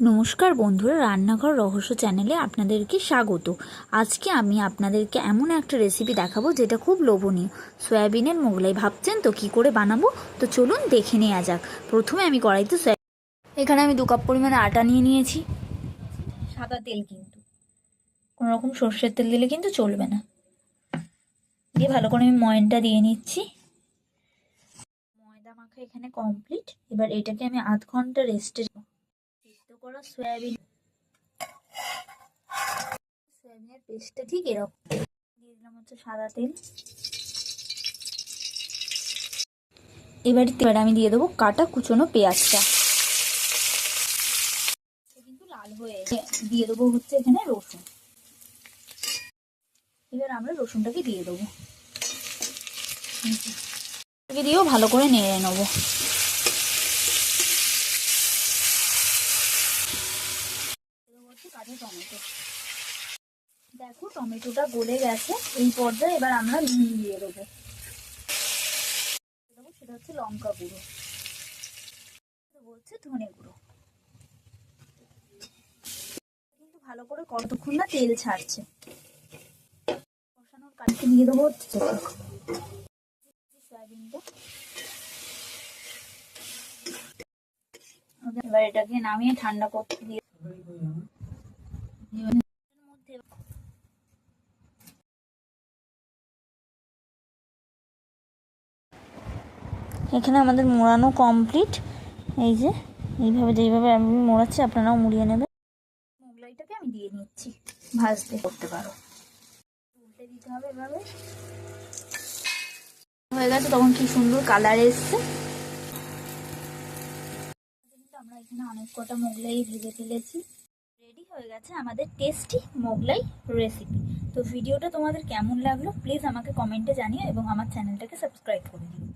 নমস্কার বন্ধুরা, রান্নাঘর রহস্য চ্যানেলে আপনাদেরকে স্বাগত। আজকে আমি আপনাদেরকে এমন একটা রেসিপি দেখাবো যেটা খুব লোভনীয়। সয়াবিনের মোগলাই ভাবছেন তো কি করে বানাবো? তো চলুন দেখে নেওয়া যাক। প্রথমে আমি কড়াইতে সয়া এখানে আমি দু কাপ পরিমাণে আটা নিয়ে নিয়েছি। সাদা তেল কিন্তু। কোনো রকম সর্ষের তেল দিলে কিন্তু চলবে না। দিয়ে ভালো করে আমি ময়নটা দিয়ে নিচ্ছি। ময়দা মাখা এখানে কমপ্লিট এবার এটাকে আমি আধ ঘণ্টা রেস্টে সয়াবিন সয়াবিনের পেস্টটা ঠিক এরকম। দিয়ে দিলাম হচ্ছে সাদা তেল। এবার এবার আমি দিয়ে দেবো কাটা কুচোনো পেঁয়াজটা। কিন্তু লাল হয়ে দিয়ে দেবো হচ্ছে এখানে রসুন। এবার আমরা রসুনটাকে দিয়ে দেবো। দিয়েও ভালো করে নেড়ে নেব। দেখো, টমেটোটা গলে গেছে। এই পর্যায়ে এবার আমরা নুন দিয়ে দেবো। সেটা হচ্ছে লঙ্কা গুঁড়ো। ধনে গুঁড়ো। কিন্তু ভালো করে কতক্ষণ না তেল ছাড়ছে। কষানোর কাজকে দিয়ে দেবো এবার এটাকে নামিয়ে ঠান্ডা করতে দিয়ে এখানে আমাদের মোড়ানো কমপ্লিট এই যে, এইভাবে যেইভাবে আমি মোড়াচ্ছি, আপনারাও মুড়িয়ে নেবেন। মোগলাইটাকে আমি দিয়ে নিচ্ছি, ভাজতে করতে পারো। উল্টে দিতে হবে এভাবে। হয়ে গেছে, তখন কি সুন্দর কালার এসছে। আমরা এখানে অনেক কটা মোগলাই ভেজে ফেলেছি। রেডি হয়ে গেছে আমাদের টেস্টি মোগলাই রেসিপি তো ভিডিওটা তোমাদের কেমন লাগল প্লিজ আমাকে কমেন্টে জানিও এবং আমার চ্যানেলটাকে সাবস্ক্রাইব করে দিও।